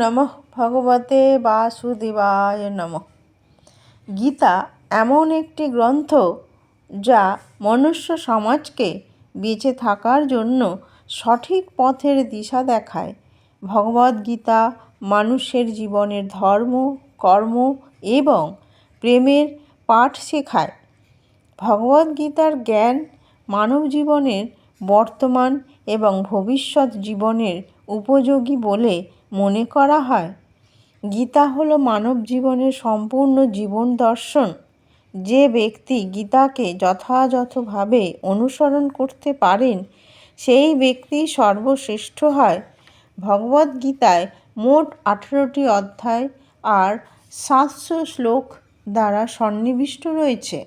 নমঃ ভগবতে বাসুদেবায় নমঃ। গীতা এমন একটি গ্রন্থ যা মনুষ্য সমাজকে বেঁচে থাকার জন্য সঠিক পথের দিশা দেখায়। ভগবদ্গীতা মানুষের জীবনের ধর্ম, কর্ম এবং প্রেমের পাঠ শেখায়। ভগবদ্গীতার জ্ঞান মানব জীবনের বর্তমান এবং ভবিষ্যৎ জীবনের উপযোগী বলে মনে করা হয়। গীতা হল মানব জীবনের সম্পূর্ণ জীবন দর্শন। যে ব্যক্তি গীতাকে যথাযথভাবে অনুসরণ করতে পারেন, সেই ব্যক্তি সর্বশ্রেষ্ঠ হয়। ভগবদ্গীতায় মোট আঠেরোটি অধ্যায় আর সাতশো শ্লোক দ্বারা সন্নিবিষ্ট রয়েছে,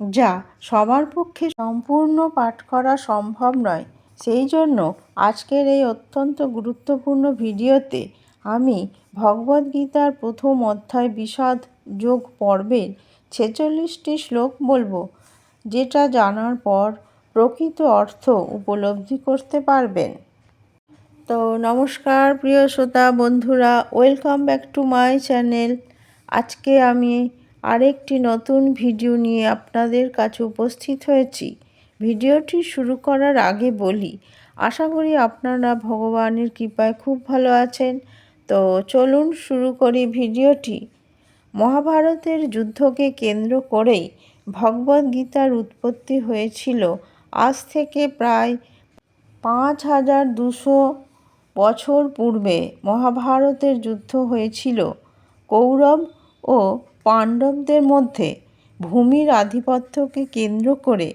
যা সবার পক্ষে সম্পূর্ণ পাঠ করা সম্ভব নয়। সেই জন্য আজকের এই অত্যন্ত গুরুত্বপূর্ণ ভিডিওতে আমি ভগবদ্গীতার প্রথম অধ্যায় বিষাদ যোগ পর্বের ছেচল্লিশটি শ্লোক বলব, যেটা জানার পর প্রকৃত অর্থ উপলব্ধি করতে পারবেন। তো নমস্কার, প্রিয় শ্রোতা বন্ধুরা, welcome back to my channel. আজকে আমি আরেকটি নতুন ভিডিও নিয়ে আপনাদের কাছে উপস্থিত হয়েছি। ভিডিওটি শুরু করার আগে বলি, আশা করি আপনারা ভগবানের কৃপায় খুব ভালো আছেন। তো চলুন শুরু করি ভিডিওটি। মহাভারতের যুদ্ধকে কেন্দ্র করেই ভগবদ্গীতার উৎপত্তি হয়েছিল। আজ থেকে প্রায় পাঁচ হাজার দুশো বছর পূর্বে মহাভারতের যুদ্ধ হয়েছিল। কৌরব ও পাণ্ডবদের মধ্যে ভূমির আধিপত্যকে কেন্দ্র করে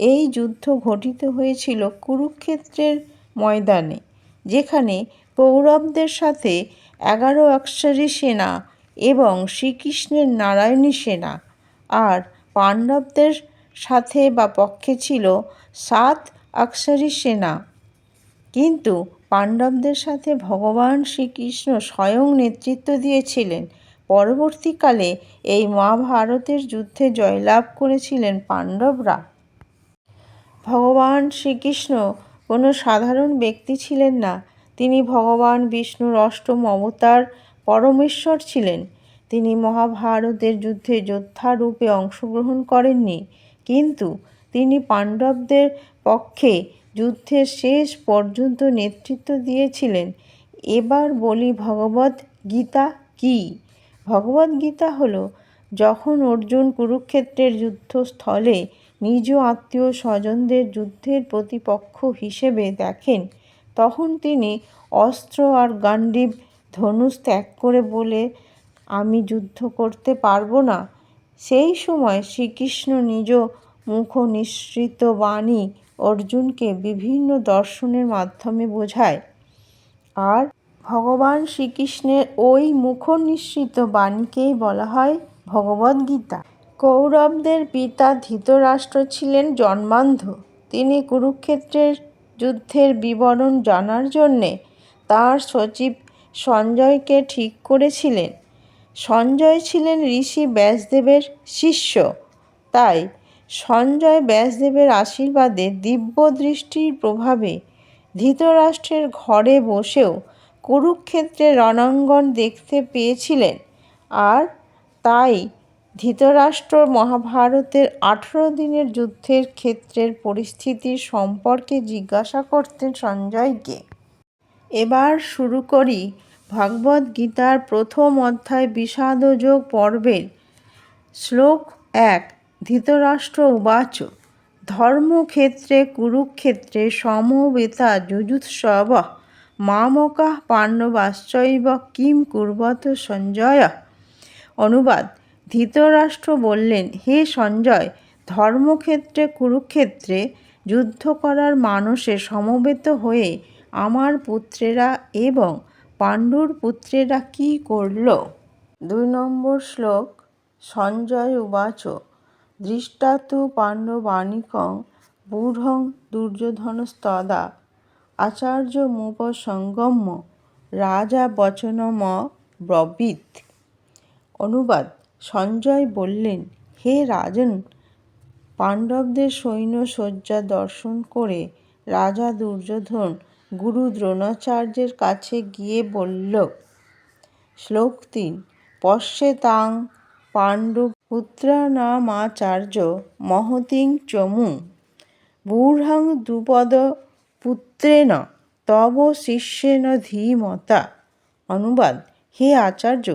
এই যুদ্ধ ঘটিত হয়েছিল কুরুক্ষেত্রের ময়দানে, যেখানে কৌরবদের সাথে এগারো অক্ষরী সেনা এবং শ্রীকৃষ্ণের নারায়ণী সেনা আর পাণ্ডবদের সাথে বা পক্ষে ছিল সাত অক্ষরী সেনা। কিন্তু পাণ্ডবদের সাথে ভগবান শ্রীকৃষ্ণ স্বয়ং নেতৃত্ব দিয়েছিলেন। পরবর্তীকালে এই মহাভারতের যুদ্ধে জয়লাভ করেছিলেন পাণ্ডবরা। ভগবান শ্রীকৃষ্ণ কোনো সাধারণ ব্যক্তি ছিলেন না। তিনি ভগবান বিষ্ণুর অষ্টম অবতার পরমেশ্বর ছিলেন। তিনি মহাভারতের যুদ্ধে যোদ্ধা রূপে অংশগ্রহণ করেননি। কিন্তু তিনি পাণ্ডবদের পক্ষে যুদ্ধের শেষ পর্যন্ত নেতৃত্ব দিয়েছিলেন। এবার বলি ভগবদ গীতা কী? ভগবদ্গীতা হল, যখন অর্জুন কুরুক্ষেত্রের যুদ্ধস্থলে নিজ আত্মীয় স্বজনদের যুদ্ধের প্রতিপক্ষ হিসেবে দেখেন, তখন তিনি অস্ত্র আর গান্ডীব ধনুষ ত্যাগ করে বলে, আমি যুদ্ধ করতে পারব না। সেই সময় শ্রীকৃষ্ণ নিজ মুখ নিঃসৃত বাণী অর্জুনকে বিভিন্ন দর্শনের মাধ্যমে বোঝায়। আর ভগবান শ্রীকৃষ্ণের ওই মুখ নিঃসৃত বাণীকেই বলা হয় ভগবদ্গীতা। কৌরবদের পিতা ধৃতরাষ্ট্র ছিলেন জন্মান্ধ। তিনি কুরুক্ষেত্রের যুদ্ধের বিবরণ জানার জন্যে তাঁর সচিব সঞ্জয়কে ঠিক করেছিলেন। সঞ্জয় ছিলেন ঋষি ব্যাসদেবের শিষ্য। তাই সঞ্জয় ব্যাসদেবের আশীর্বাদে দিব্য দৃষ্টির প্রভাবে ধৃতরাষ্ট্রের ঘরে বসেও কুরুক্ষেত্রের রণাঙ্গন দেখতে পেয়েছিলেন। আর তাই ধৃতরাষ্ট্র মহাভারতের আঠেরো দিনের যুদ্ধের ক্ষেত্রের পরিস্থিতির সম্পর্কে জিজ্ঞাসা করতেন সঞ্জয়কে। এবার শুরু করি ভগবদ্গীতার প্রথম অধ্যায় বিষাদযোগ পর্বের। শ্লোক এক, ধৃতরাষ্ট্র উবাচ। ধর্মক্ষেত্রে, কুরুক্ষেত্রে সমবেতা যুজুৎসব মামকাহ পাণ্ডবাশ্চৈব কিম কুর্বত সঞ্জয়। অনুবাদ ধৃতরাষ্ট্র বললেন, হে সঞ্জয়, ধর্মক্ষেত্রে, কুরুক্ষেত্রে যুদ্ধ করার মানসে সমবেত হয়ে আমার পুত্রেরা এবং পাণ্ডুর পুত্রেরা কি করল? দুই নম্বর শ্লোক, সঞ্জয় উবাচ, দৃষ্টাতু পাণ্ডবানিকং বূঢ়ং দুর্যোধনস্তদা, আচার্য মুপসঙ্গম্য রাজা বচনম ব্রবীত। অনুবাদ সঞ্জয় বললেন, হে রাজন, পাণ্ডবদের সৈন্য সজ্জা দর্শন করে রাজা দুর্যোধন গুরু দ্রোণাচার্যের কাছে গিয়ে বলল, শ্লোক তিন পশ্যে তাং পাণ্ডুপুত্রানামাচার্য মহতিং চমু বূঢ়ং দ্রুপদ পুত্রেণ তব শিষ্যেন ধীমতা। অনুবাদ, হে আচার্য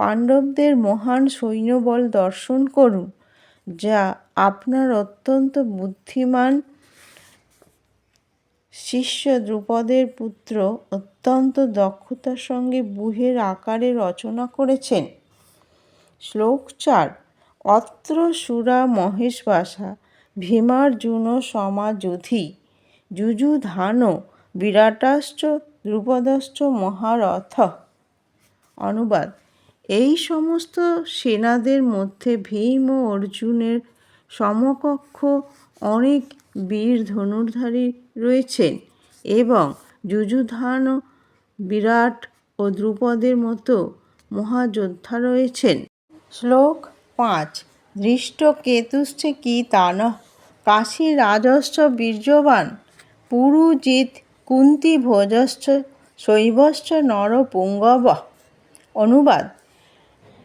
পাণ্ডবদের মহান সৈন্যবল দর্শন করুন, যা আপনার অত্যন্ত বুদ্ধিমান শিষ্য দ্রুপদের পুত্র অত্যন্ত দক্ষতার সঙ্গে ব্যূহের আকারে রচনা করেছেন। শ্লোক চার, অত্র সুরা মহেশ মহেশবাসা ভীমার্জুন সমাযুধি, যুযুধান বিরাটাশ্চ দ্রুপদশ্চ মহারথ। অনুবাদ এই সমস্ত সেনাদের মধ্যে ভীম ও অর্জুনের সমকক্ষ অনেক বীর ধনুর্ধারী রয়েছেন এবং যুযুধান বিরাট ও দ্রুপদের মতো মহাযোদ্ধা রয়েছেন। শ্লোক পাঁচ দৃষ্টকেতুশ্চ কি তানঃ? কাশীরাজশ্চ বীর্যবান পুরুজিৎ কুন্তিভোজশ্চ শৈবশ্চ নরপুঙ্গব অনুবাদ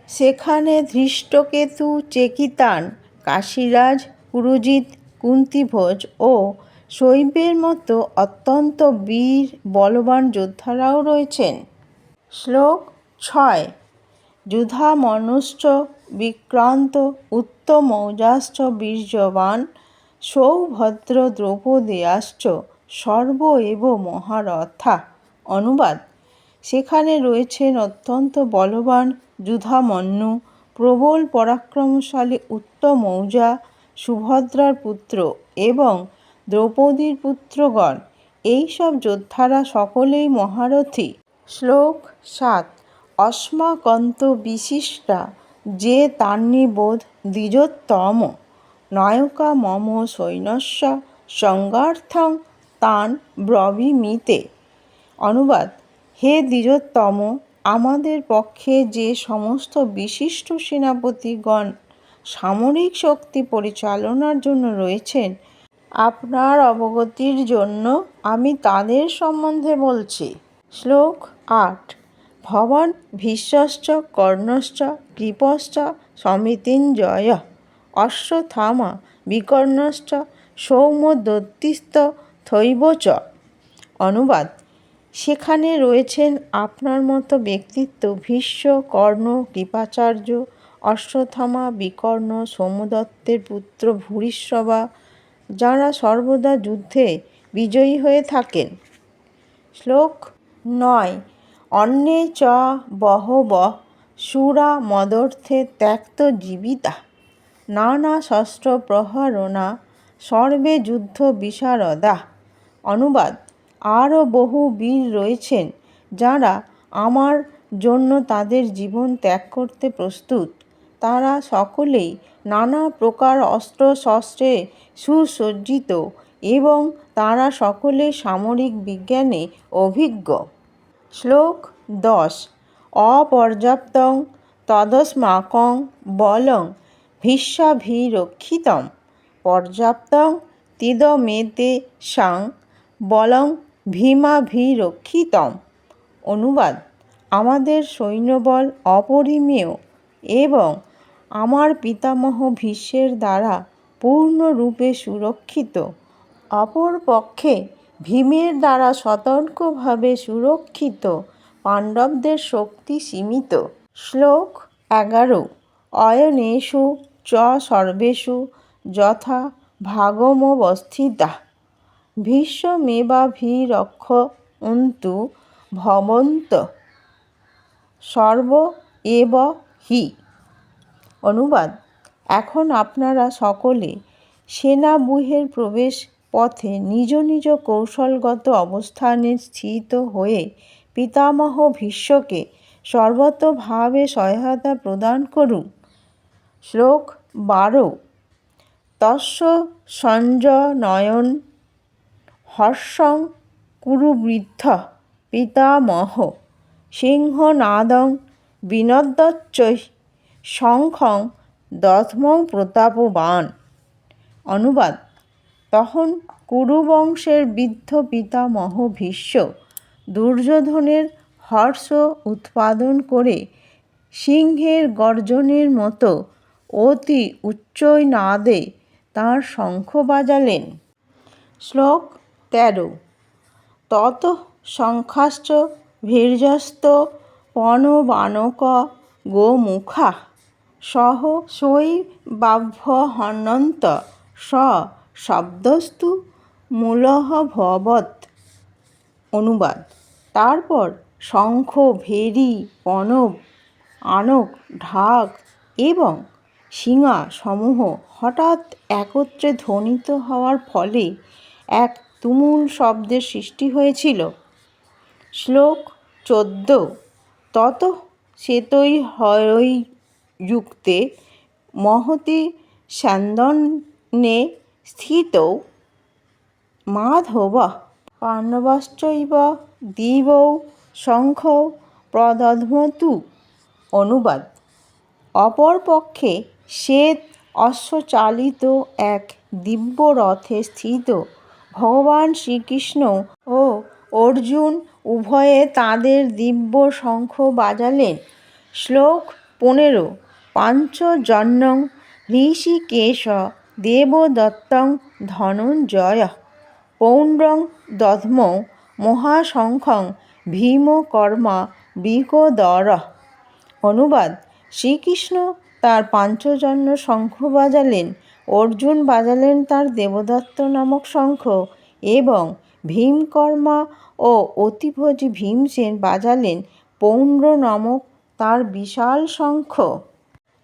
সেখানে ধৃষ্টকেতু, চেকিতান, কাশীরাজ, পুরুজিৎ, কুন্তিভোজ ও শৈবের মতো অত্যন্ত বীর, বলবান যোদ্ধারাও রয়েছেন। শ্লোক ছয় যুধামনুশ্চ বিক্রান্ত উত্তমৌজাশ্চ বীর্যবান, সৌভদ্র দ্রৌপদেয়াশ্চ সর্ব এব মহারথা। অনুবাদ। সেখানে রয়েছেন অত্যন্ত বলবান যুধামন্যু, প্রবল পরাক্রমশালী উত্তম উত্তমৌজা সুভদ্রার পুত্র এবং দ্রৌপদীর পুত্রগণ। এইসব যোদ্ধারা সকলেই মহারথী। শ্লোক সাত, অস্মাকন্ত বিশিষ্টা, যে তান্নিবোধ দ্বিজোত্তম। নায়কা মম সৈন্যস্য সঙ্গার্থং তান ব্রবীমিতে। অনুবাদ হে দৃঢ়তম, আমাদের পক্ষে যে সমস্ত বিশিষ্ট সেনাপতিগণ সামরিক শক্তি পরিচালনার জন্য রয়েছেন, আপনার অবগতির জন্য আমি তাদের সম্বন্ধে বলছি। শ্লোক আট। ভবান ভীষ্মশ্চ, কর্ণশ্চ, কৃপশ্চ, সমিতিঞ্জয়, অশ্বত্থামা, বিকর্ণশ্চ সৌম্যদত্তিস্ত থৈব চ অনুবাদ। সেখানে রয়েছেন আপনার মতো ব্যক্তিত্ব, ভীষ্ম, কর্ণ, কৃপাচার্য অশ্বথামা বিকর্ণ, সোমদত্তের পুত্র ভূরিশ্রবা যাঁরা সর্বদা যুদ্ধে বিজয়ী হয়ে থাকেন। শ্লোক নয়, অন্যে চ বহ বহব সুরা মদর্থে ত্যক্ত জীবিতা। নানা ষষ্ঠ প্রহরণা, সর্বে যুদ্ধ বিশারদা। অনুবাদ আরও বহু বীর রয়েছেন যারা আমার জন্য তাদের জীবন ত্যাগ করতে প্রস্তুত। তারা সকলেই নানা প্রকার অস্ত্র শস্ত্রে সুসজ্জিত এবং তারা সকলে সামরিক বিজ্ঞানে অভিজ্ঞ। শ্লোক দশ, অপর্যাপ্তং তদস্মাকং বলং ভীষ্মাভিরক্ষিতম পর্যাপ্তং তিদমেতে সাং বলং ভীমাভিরক্ষিতম। অনুবাদ, আমাদের সৈন্যবল অপরিমেয় এবং আমার পিতামহ ভীষ্মের দ্বারা পূর্ণরূপে সুরক্ষিত। অপরপক্ষে ভীমের দ্বারা সতর্কভাবে সুরক্ষিত পাণ্ডবদের শক্তি সীমিত। শ্লোক এগারো, অয়নেষু চ সর্বেষু যথা ভাগমবস্থিতা ভীষ্মেবাভিরক্ষন্তু ভবন্ত সর্ব এব হি। অনুবাদ, এখন আপনারা সকলে সেনাব্যূহের প্রবেশ পথে নিজ নিজ কৌশলগত অবস্থানে স্থিত হয়ে পিতামহ ভীষ্মকে সর্বতভাবে সহায়তা প্রদান করুন। শ্লোক বারো, তস্য সঞ্জনয়ন হর্ষং কুরুবৃদ্ধ পিতামহ সিংহনাদং বিনদ্যচ্চৈ শঙ্খং দধ্মং প্রতাপবান। অনুবাদ, তখন কুরুবংশের বৃদ্ধ পিতামহ ভীষ্ম দুর্যোধনের হর্ষ উৎপাদন করে সিংহের গর্জনের মতো অতি উচ্চৈ নাদে তাঁর শঙ্খ বাজালেন। শ্লোক তেরো তত শঙ্খাশ্চ, ভীর্যস্ত, পণবানক, গোমুখা, সহ শৈবাভ্যহনন্ত স শব্দস্তু মূলহভবৎ। অনুবাদ। তারপর শঙ্খ, ভেরি, পণব, আনক, ঢাক এবং শিঙা সমূহ হঠাৎ একত্রে ধ্বনিত হওয়ার ফলে এক তুমুল শব্দের সৃষ্টি হয়েছিল। শ্লোক চোদ্দ। তত শ্বেতৈ হয়ৈযুক্তে মহতি স্যান্দনে স্থিতৌ মাধবः পাণ্ডবাশ্চৈব দিবৌ শঙ্খ প্রদধ্মতু অনুবাদ। অপরপক্ষে শ্বেত অশ্বচালিত এক দিব্য রথে স্থিত ভগবান শ্রীকৃষ্ণ ও অর্জুন উভয়ে তাঁদের দিব্য শঙ্খ বাজালেন। শ্লোক পনেরো, পাঞ্চজন্যং হৃষীকেশ দেবদত্তং ধনঞ্জয়, পৌণ্ড্রং দধ্মৌ, মহাশঙ্খং ভীমকর্মা বৃকোদরঃ। অনুবাদ, শ্রীকৃষ্ণ তাঁর পাঞ্চজন্য শঙ্খ বাজালেন। অর্জুন বাজালেন তাঁর দেবদত্ত নামক শঙ্খ এবং ভীমকর্মা ও অতিভোজী ভীমসেন বাজালেন পৌণ্ড্র নামক তাঁর বিশাল শঙ্খ।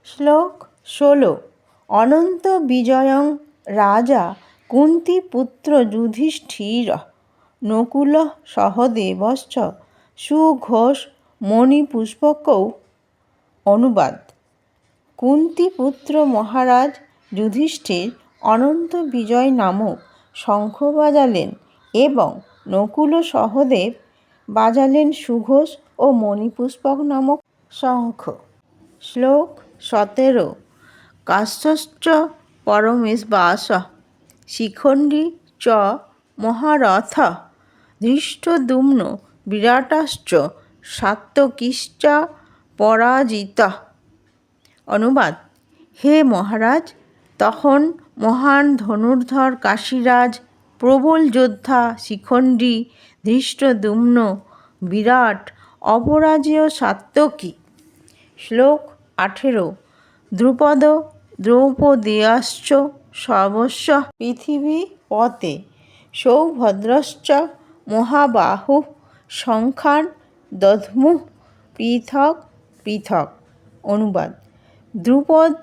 শ্লোক ষোলো, অনন্ত বিজয়ং রাজা কুন্তীপুত্র যুধিষ্ঠির নকুল সহদেবশ্চ সুঘোষ মণিপুষ্পকৌ। অনুবাদ কুন্তীপুত্র মহারাজ যুধিষ্ঠির অনন্ত বিজয় নামক শঙ্খ বাজালেন এবং নকুল সহদেব বাজালেন সুঘোষ ও মণিপুষ্পক নামক শঙ্খ। শ্লোক সতেরো কাশ্যশ্চ পরমেশবাস, শিখণ্ডী চ মহারথ ধৃষ্টদ্যুম্ন বিরাটাশ্চ সাত্যকিশ্চা পরাজিতা। অনুবাদ, হে মহারাজ তখন মহান ধনুর্ধর কাশীরাজ, প্রবল যোদ্ধা শিখণ্ডী ধৃষ্টদ্যুম্ন বিরাট, অপরাজেয় সাত্যকী শ্লোক আঠেরো। দ্রুপদ, দ্রৌপদেয়াশ্চ সর্বস্ব পৃথিবীপতে সৌভদ্রশ্চ মহাবাহু সংখ্যান দধ্মুঃ পৃথক পৃথক। অনুবাদ। দ্রুপদ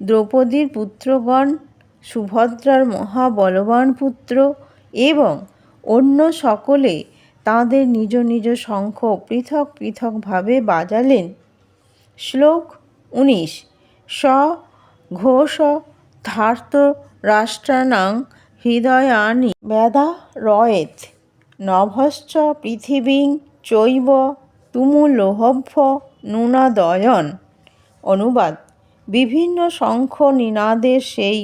দ্রৌপদীর পুত্রগণ, সুভদ্রার মহাবলবান পুত্র এবং অন্য সকলে তাঁদের নিজ নিজ শঙ্খ পৃথক পৃথকভাবে বাজালেন। শ্লোক উনিশ। স ঘোষ ধার্তরাষ্ট্রাণাং হৃদয়ানি ব্যাধা রয়েত। নভশ্চ পৃথিবীং চৈব তুমুলোহভ্য নুনাদয়ন। অনুবাদ। বিভিন্ন শঙ্খ নিনাদের সেই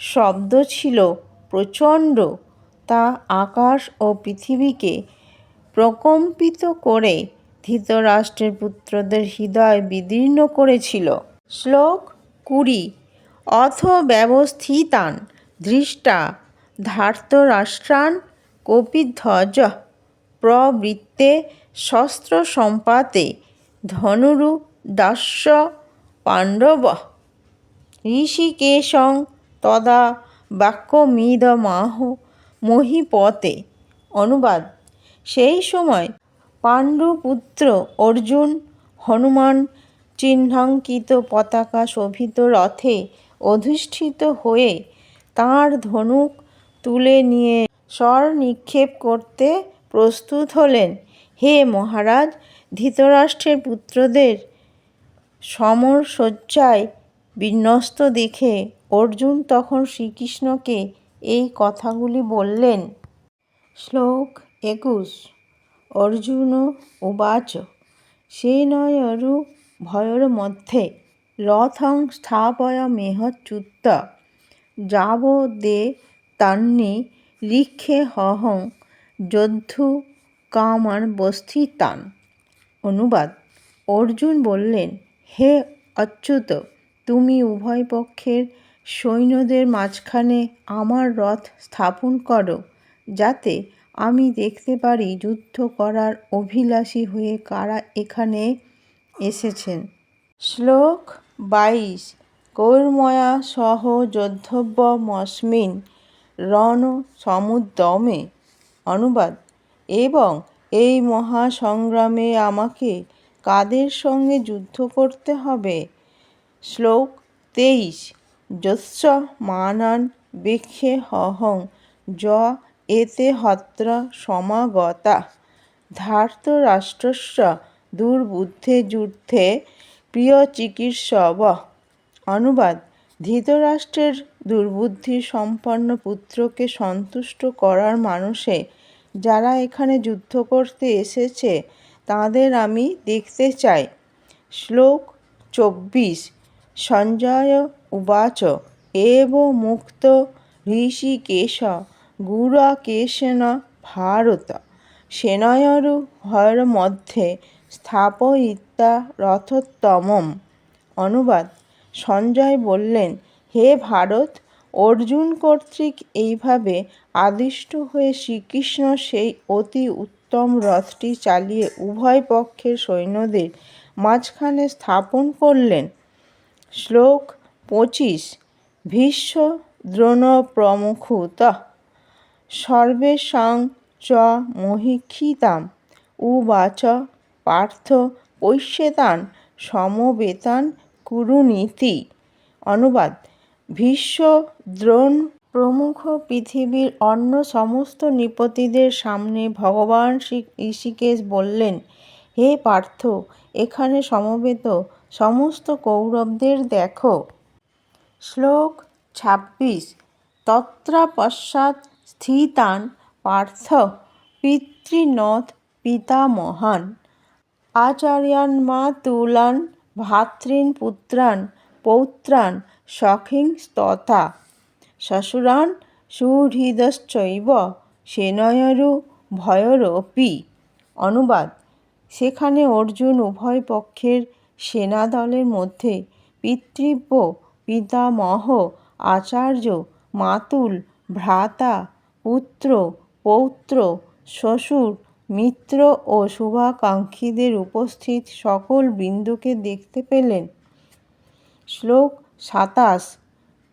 শব্দ ছিল প্রচণ্ড। তা আকাশ ও পৃথিবীকে প্রকম্পিত করে ধৃতরাষ্ট্রের পুত্রদের হৃদয় বিদীর্ণ করেছিল। শ্লোক কুড়ি, অথ ব্যবস্থিতান ধৃষ্টা ধার্তরাষ্ট্রান কপিধ্বজ প্রবৃত্তে শস্ত্রসম্পাতে ধনুরু দাস্য পাণ্ডব ঋষিকেশং তদা বাক্যমিদমাহ মহীপতে। অনুবাদ। সেই সময় পাণ্ডুপুত্র অর্জুন হনুমান চিহ্নাঙ্কিত পতাকা শোভিত রথে অধিষ্ঠিত হয়ে তাঁর ধনুক তুলে নিয়ে স্বর নিক্ষেপ করতে প্রস্তুত হলেন। হে মহারাজ, ধৃতরাষ্ট্রের পুত্রদের সমরসজ্জায় বিন্যস্ত দেখে অর্জুন তখন শ্রীকৃষ্ণকে এই কথাগুলি বললেন। শ্লোক একুশ। অর্জুন উবাচ। সেনয়রু মধ্যে। রথং স্থাপয়ামেহচ্যুত যাবদে তান্নি রিক্ষে হহং যোদ্ধু কামান বস্থিতান অনুবাদ। অর্জুন বললেন হে অচ্যুত, তুমি উভয় পক্ষের সৈন্যদের মাঝখানে আমার রথ স্থাপন করো, যাতে আমি দেখতে পারি যুদ্ধ করার অভিলাষী হয়ে কারা এখানে এসেছেন। শ্লোক বাইশ, কৌর্ময়া সহ যোদ্ধব্যমস্মিন রণ সমুদ্যমে অনুবাদ। এবং এই মহাসংগ্রামে আমাকে কাদের সঙ্গে যুদ্ধ করতে হবে? শ্লোক তেইশ। যস্য মানান বৃক্ষে হহং য এতে হত্র সমাগতা। ধার্তরাষ্ট্রস্য দুর্বুদ্ধে যুদ্ধে প্রিয় চিকিৎসব। অনুবাদ, ধৃতরাষ্ট্রের দুর্বুদ্ধি সম্পন্ন পুত্রকে সন্তুষ্ট করার মানুষে যারা এখানে যুদ্ধ করতে এসেছে তাদের আমি দেখতে চাই। শ্লোক চব্বিশ, সঞ্জয় উবাচ। এব মুক্ত ঋষিকেশ গুড়াকেশেন ভারত। সেনয়রু ভয়ের মধ্যে স্থাপয়িতা রথোত্তমম। অনুবাদ, সঞ্জয় বললেন, হে ভারত, অর্জুন কর্তৃক এইভাবে আদিষ্ট হয়ে শ্রীকৃষ্ণ সেই অতি উত্তম রথটি চালিয়ে উভয় পক্ষের সৈন্যদের মাঝখানে স্থাপন করলেন। শ্লোক পঁচিশ, ভীষ্ম দ্রোণ প্রমুখুত সর্বেষাং চ মহিক্ষিতাম, উবাচ পার্থ পৈশ্যেতান সমবেতান কুরুনীতি। অনুবাদ, ভীষ্ম দ্রোণ প্রমুখ পৃথিবীর অন্য সমস্ত নৃপতিদের সামনে ভগবান ঋষিকেশ বললেন, হে পার্থ, এখানে সমবেত সমস্ত কৌরবদের দেখো। শ্লোক ছাব্বিশ। তত্রাপশ্চাৎ স্থিতান পার্থ পিতৃনথ পিতামহান আচার্যান মা তুলান ভ্রাতৃন পুত্রান পৌত্রান সখিংস্তথা শ্বশুরান সুহৃদশ্চৈব সেনয়রু ভয়রপি। অনুবাদ, সেখানে অর্জুন উভয় পক্ষের সেনাদলের মধ্যে পিতৃব্য, পিতামহ, আচার্য, মাতুল, ভ্রাতা, পুত্র, পৌত্র, শ্বশুর, মিত্র ও শুভাকাঙ্ক্ষীদের উপস্থিত সকল বৃন্দকে দেখতে পেলেন। শ্লোক সাতাশ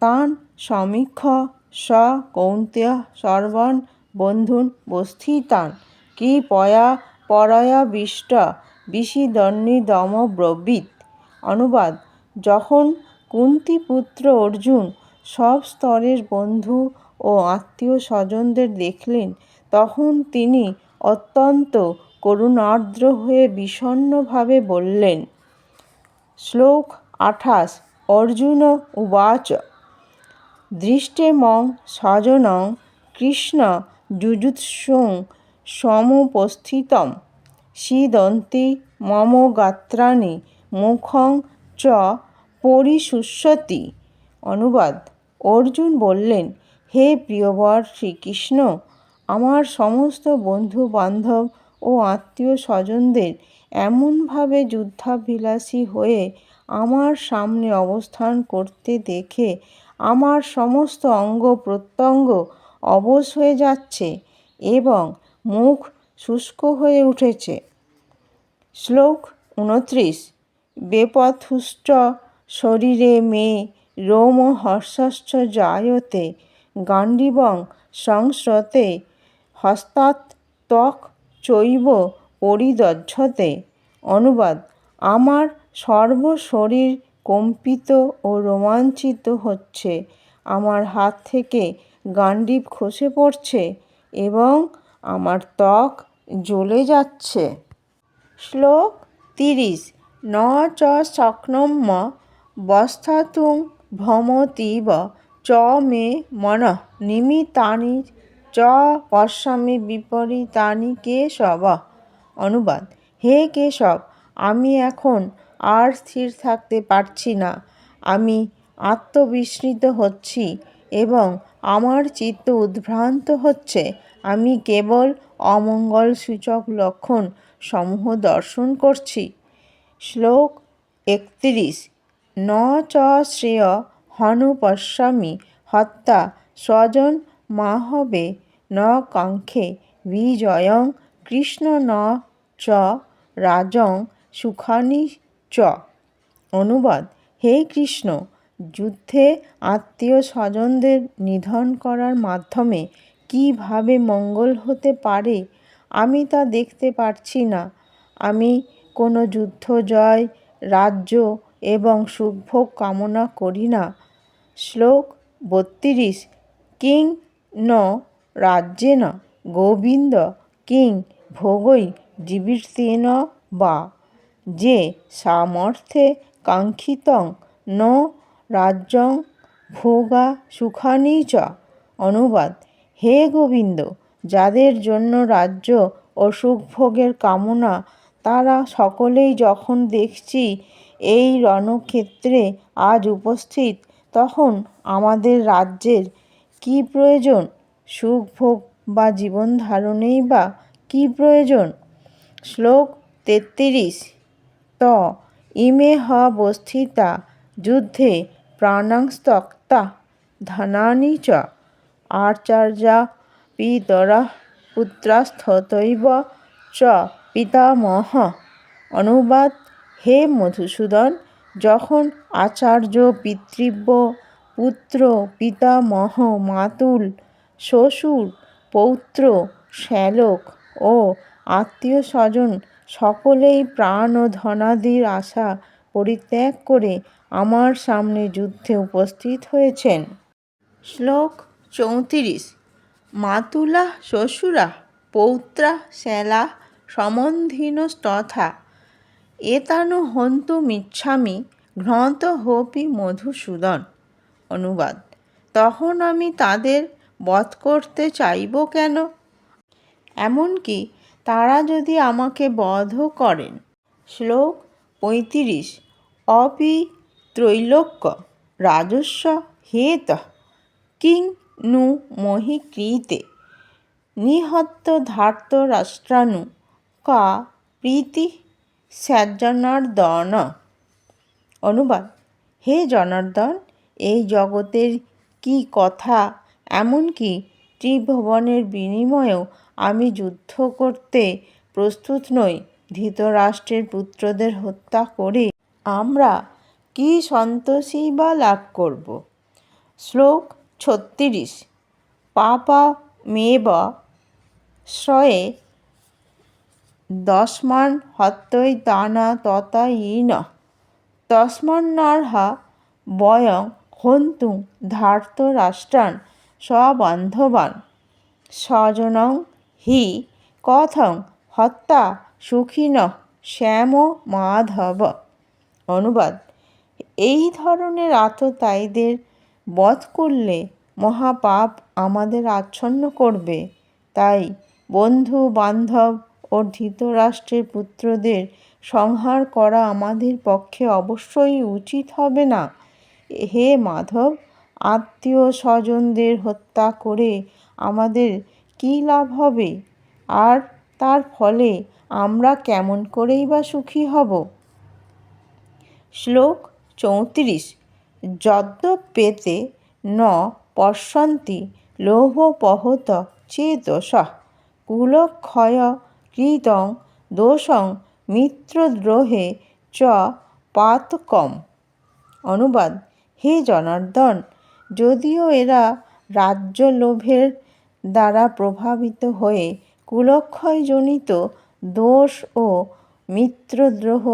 তান, সমীক্ষ, স, কৌন্তেয় সর্বন বন্ধুন, বস্থিতান। কি পয়া পরয়াবিষ্ট বিষিদন্নিদমব্রবীৎ অনুবাদ, যখন কুন্তিপুত্র অর্জুন সব স্তরের বন্ধু ও আত্মীয় স্বজনদের দেখলেন, তখন তিনি অত্যন্ত করুণার্দ্র হয়ে বিষণ্ণভাবে বললেন, শ্লোক আঠাশ, অর্জুন উবাচ। দৃষ্টেমং স্বজনং কৃষ্ণ যুযুৎসুং সমুপস্থিতম। সিদন্তি মম গাত্রাণি মুখং চ পরিশুষ্যতি। অনুবাদ। অর্জুন বললেন, হে প্রিয়বর শ্রীকৃষ্ণ, আমার সমস্ত বন্ধু বান্ধব ও আত্মীয় স্বজনদের এমনভাবে যুদ্ধাভিলাষী হয়ে আমার সামনে অবস্থান করতে দেখে আমার সমস্ত অঙ্গ প্রত্যঙ্গ অবশ হয়ে যাচ্ছে এবং মুখ শুষ্ক হয়ে উঠেছে। শ্লোক উনত্রিশ বেপথুশ্চ শরীরে মে রোম হর্ষশ্চ জায়তে গাণ্ডীবং সংস্রতে হস্তাৎ ত্বক চৈব পরিদধ্যতে। অনুবাদ, আমার সর্বশরীর কম্পিত ও রোমাঞ্চিত হচ্ছে। আমার হাত থেকে গাণ্ডীব খসে পড়ছে এবং আমার ত্বক জ্বলে যাচ্ছে। শ্লোক তিরিশ। ন চ শক্নম্য বস্থাতুং ভ্রমতীব চ মে মনঃ নিমিতানি চ পশ্যামি বিপরীতানি কেশব। অনুবাদ। হে কেশব, আমি এখন আর স্থির থাকতে পারছি না। আমি আত্মবিস্মৃত হচ্ছি এবং আমার চিত্ত উদ্ভ্রান্ত হচ্ছে। আমি কেবল অমঙ্গলসূচক লক্ষণ সমূহ দর্শন করছি। শ্লোক একত্রিশ। ন চ শ্রেয় হনু পশ্যামি হত্যা স্বজন মাহবে ন কাঙ্ক্ষে বিজয়ং কৃষ্ণ ন চ রাজং সুখানি চ। অনুবাদ, হে কৃষ্ণ, যুদ্ধে আত্মীয় স্বজনদের নিধন করার মাধ্যমে কীভাবে মঙ্গল হতে পারে, আমি তা দেখতে পারছি না। আমি কোনো যুদ্ধ, জয়, রাজ্য এবং সুখভোগ কামনা করি না। শ্লোক বত্রিশ, কিং ন রাজ্যেন গোবিন্দ, কিং ভোগৈ জীবিতেন বা যে সামর্থ্যে কাঙ্ক্ষিতং ন রাজ্যং ভোগা সুখানি চ অনুবাদ। হে গোবিন্দ, যাদের জন্য রাজ্য ও সুখভোগের কামনা, তারা সকলেই যখন দেখছি এই রণক্ষেত্রে আজ উপস্থিত, তখন আমাদের রাজ্যের কী প্রয়োজন? সুখভোগ বা জীবন ধারণেই বা কী প্রয়োজন? শ্লোক তেত্রিশ ত ইমে হবস্থিতা যুদ্ধে প্রাণাংস্তক্তা ধনানি চ। আচার্যা পিতরা পুত্রাস্থতৈব চ পিতামহ। অনুবাদ, হে মধুসূদন, যখন আচার্য পিতৃব্য পুত্র পিতামহ মাতুল, শ্বশুর, পৌত্র, শ্যালক ও আত্মীয় স্বজন সকলেই প্রাণ ও ধনাদির আশা পরিত্যাগ করে আমার সামনে যুদ্ধে উপস্থিত হয়েছেন। শ্লোক চৌত্রিশ। মাতুলা, শ্বশুরা, পৌত্রা শ্যালা সম্বন্ধিনস্তথা এতানু হন্তুমিচ্ছামি ঘ্নত হোপি মধুসূদন। অনুবাদ। তখন আমি তাদের বধ করতে চাইব কেন? এমনকি তারা যদি আমাকে বধ করেন। শ্লোক পঁয়ত্রিশ। অপি ত্রৈলোক্য রাজস্ব হেত কিং নু মহীকৃতে নিহত্য ধার্ত রাষ্ট্রানু কা প্রীতি স্যাজ্জনার্দন অনুবাদ, হে জনার্দন, এই জগতের কি কথা, এমনকি ত্রিভুবনের বিনিময়েও আমি যুদ্ধ করতে প্রস্তুত নই। ধৃতরাষ্ট্রের পুত্রদের হত্যা করে আমরা কি সন্তোষই বা লাভ করব? শ্লোক ছত্রিশ। পাপা মেব শ্রয়ে দশমান হত্যই দানা ততা ইন তস্মন্নার্হা বয়ং হন্তুং ধার্ত রাষ্ট্রান স্ববান্ধবান। স্বজনং হি কথং হত্যা সুখিন শ্যাম মাধব। অনুবাদ, এই ধরনের আততায়ীদের বধ করলে মহাপাপ আমাদের আচ্ছন্ন করবে। তাই বন্ধু বান্ধব ও ধৃতরাষ্ট্রের পুত্রদের সংহার করা আমাদের পক্ষে অবশ্যই উচিত হবে না। হে মাধব আত্মীয় স্বজনদের হত্যা করে আমাদের কী লাভ হবে? আর তার ফলে আমরা কেমন করেই বা সুখী হব? শ্লোক চৌত্রিশ। যদ্য পেতে ন পশ্যন্তি লোভপহত চেতসঃ কুলক্ষয় কৃতং দোষং মিত্রদ্রোহে চ পাতকম। অনুবাদ, হে জনার্দন। যদিও এরা রাজ্য লোভের দ্বারা প্রভাবিত হয়ে কুলক্ষয়জনিত দোষ ও মিত্রদ্রোহ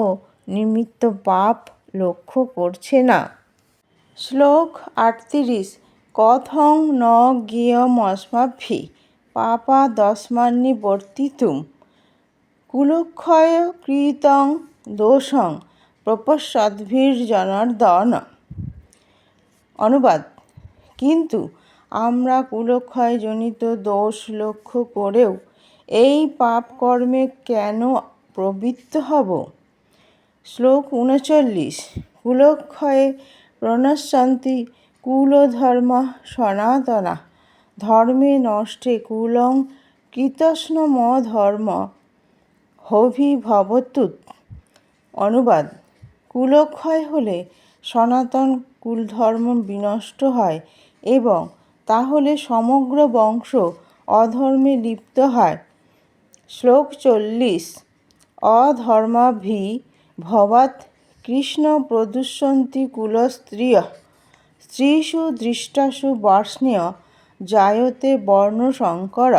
নিমিত্ত পাপ লক্ষ্য করছে না। শ্লোক আটত্রিশ, কথং ন জ্ঞেয়মস্মাভি পাপা দশমান্নি বর্তিতুম কুলক্ষয় কৃতং দোষং প্রপশ্যদ্ভির্জনার্দন। অনুবাদ কিন্তু আমরা কুলক্ষয়জনিত দোষ লক্ষ্য করেও এই পাপ কর্মে কেন প্রবৃত্ত হব? শ্লোক উনচল্লিশ, কুলক্ষয়ে প্রণশ্যন্তি কুলধর্মা সনাতনা, ধর্মে নষ্টে কুলং কৃতস্নমধর্ম হভি ভবতুত অনুবাদ, কুলক্ষয় হলে সনাতন কুলধর্ম বিনষ্ট হয় এবং তাহলে সমগ্র বংশ অধর্মে লিপ্ত হয়। শ্লোক চল্লিশ। অধর্মাভি ভবাৎ কৃষ্ণ প্রদুষ্যন্তি কুলস্ত্রিয় স্ত্রীষু দৃষ্টাসু বার্ষ্ণেয় জায়তে বর্ণশঙ্কর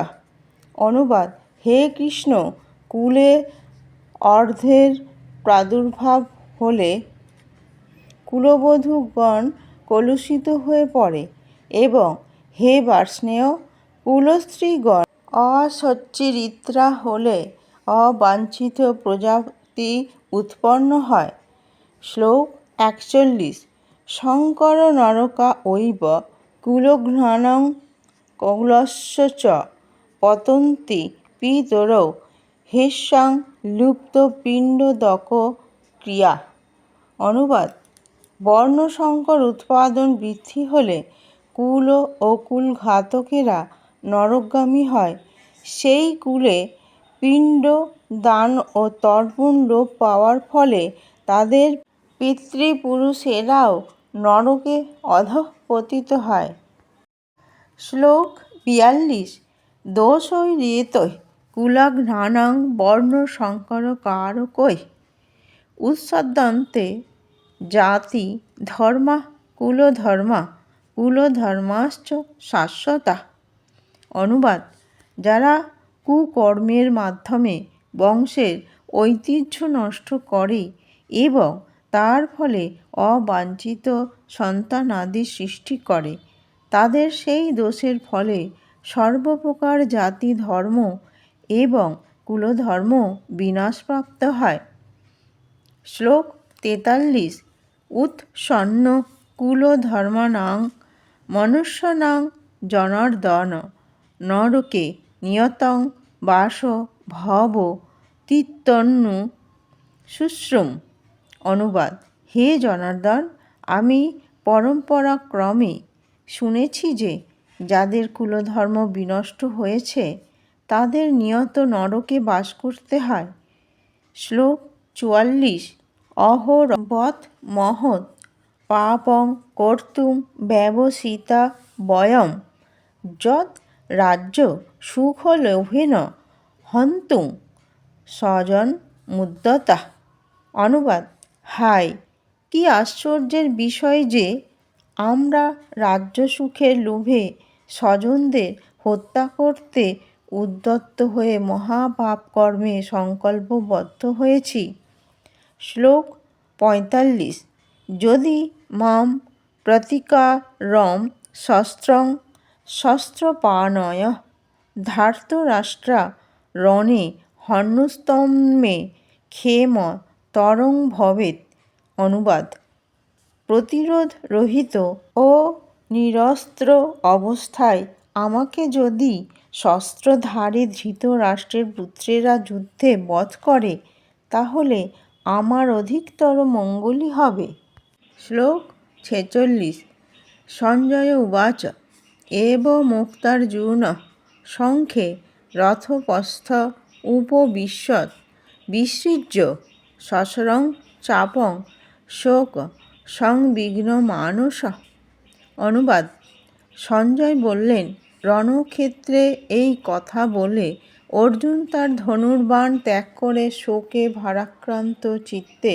অনুবাদ, হে কৃষ্ণ, কুলে অর্ধের প্রাদুর্ভাব হলে কুলবধূগণ কলুষিত হয়ে পড়ে। এবং হে বার্ষ্ণেয় কুলস্ত্রীগণ অসচ্চরিত্রা হলে অবাঞ্ছিত প্রজাতি উৎপন্ন হয়। শ্লোক একচল্লিশ। শঙ্কর নরকা ঐব কুলঘ্নানং কৌলস্য চ পতন্তি পিতরৌ হেস্যাং লুপ্তপিণ্ডদক ক্রিয়া। অনুবাদ। বর্ণসংকর উৎপাদন বৃদ্ধি হলে কুল ও কুলঘাতকেরা নরকগামী হয়। সেই কুলে পিণ্ড, দান ও তর্পণ পাওয়ার ফলে তাদের পিতৃপুরুষেরাও নরকে অধঃপতিত হয়। শ্লোক বিয়াল্লিশ। দোষৈরেতৈ কুলঘ্নানাং বর্ণসংকরকারকৈঃ উৎসদ্যন্তে জাতি ধর্মা কুলধর্মা কুলধর্মাশ্চ শাশ্বতা। অনুবাদ, যারা কুকর্মের মাধ্যমে বংশের ঐতিহ্য নষ্ট করে এবং তার ফলে অবাঞ্ছিত সন্তানাদি সৃষ্টি করে, তাদের সেই দোষের ফলে সর্বপ্রকার জাতি ধর্ম এবং কুলধর্ম বিনাশপ্রাপ্ত হয়। শ্লোক তেতাল্লিশ, উৎসন্ন কুলধর্মাণাং মনুষ্যাণাং জনার্দন, নরকে নিয়তং বাস ভব তিত্যন্নু শুশ্রুম অনুবাদ, হে জনার্দন, আমি পরম্পরাক্রমে শুনেছি যে যাদের কুলধর্ম বিনষ্ট হয়েছে, তাদের নিয়ত নরকে বাস করতে হয়। শ্লোক চুয়াল্লিশ অহোরবৎ মহৎ পাপং কর্তুম ব্যবসিতা বয়ম। যৎ রাজ্য সুখলোভেন হন্তুং স্বজন মুদ্রতা অনুবাদ হায় কি আশ্চর্যের বিষয় যে আমরা রাজ্য সুখের লোভে স্বজনদের হত্যা করতে উদ্যত হয়ে মহাপাপকর্মে সংকল্পবদ্ধ হয়েছি। শ্লোক পঁয়তাল্লিশ যদি মাম প্রতিকারম শস্ত্রং শস্ত্রপাণয় ধার্তরাষ্ট্রা রণে হন্যস্তম্মে ক্ষেম তরং ভবেৎ অনুবাদ। প্রতিরোধ রহিত ও নিরস্ত্র অবস্থায় আমাকে যদি শস্ত্রধারী ধৃতরাষ্ট্রের পুত্রেরা যুদ্ধে বধ করে, তাহলে আমার অধিকতর মঙ্গলই হবে। শ্লোক ছেচল্লিশ। সঞ্জয় উবাচ। এব মুক্তার্জুন শঙ্খে রথপস্থ উপবিশৎ বিসৃজ্য। সশরং চাপং। শোক সংবিঘ্নমানস অনুবাদ। সঞ্জয় বললেন, রণক্ষেত্রে এই কথা বলে অর্জুন তার ধনুর্বাণ ত্যাগ করে শোকে ভারাক্রান্ত চিত্তে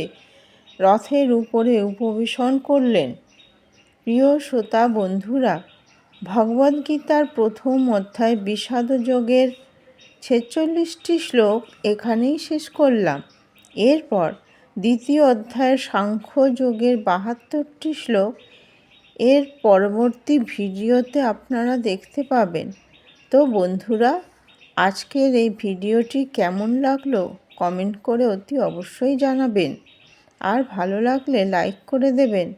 রথের উপরে উপবেশন করলেন। প্রিয় শ্রোতা বন্ধুরা ভগবদ্গীতার প্রথম অধ্যায় বিষাদযোগের ছেচল্লিশটি শ্লোক এখানেই শেষ করলাম। এরপর দ্বিতীয় অধ্যায়ের সাংখ্যযোগের বাহাত্তরটি শ্লোক এর পরবর্তী ভিডিওতে আপনারা দেখতে পাবেন। তো বন্ধুরা, আজকের এই ভিডিওটি কেমন লাগল কমেন্ট করে অতি অবশ্যই জানাবেন। আর ভালো লাগলে লাইক করে দেবেন।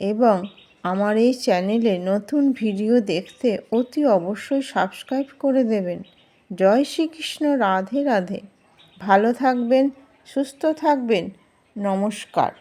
এবং আমার এই চ্যানেলে নতুন ভিডিও দেখতে অতি অবশ্যই সাবস্ক্রাইব করে দেবেন। জয় শ্রীকৃষ্ণ, রাধে রাধে। ভালো থাকবেন, সুস্থ থাকবেন। নমস্কার।